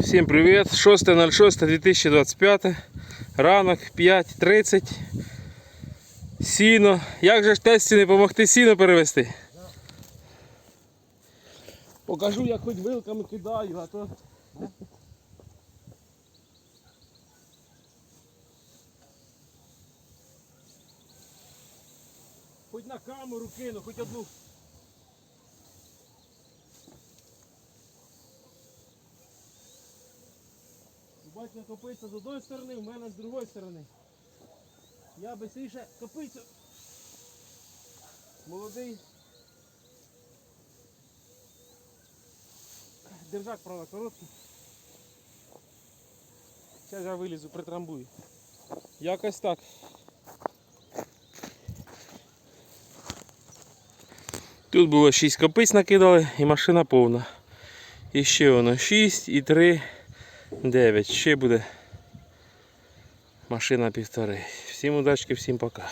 Всім привіт! 6.06.2025. Ранок 5.30. Сіно. Як же ж тесті не допомогти сіно перевести? Покажу, як хоч вилками кидаю, а то. Хоч на камеру кину, хоч одну. Бачите, копиться з одної сторони, в мене з другої сторони. Я бистріше копицю. Молодий. Держак, правда, короткий. Зараз я вилізу, притрамбую. Якось так. Тут було 6 копиць накидали і машина повна. І ще воно 6 і 3. 9. Ще буде машина півтори. Всім удачки, всім пока.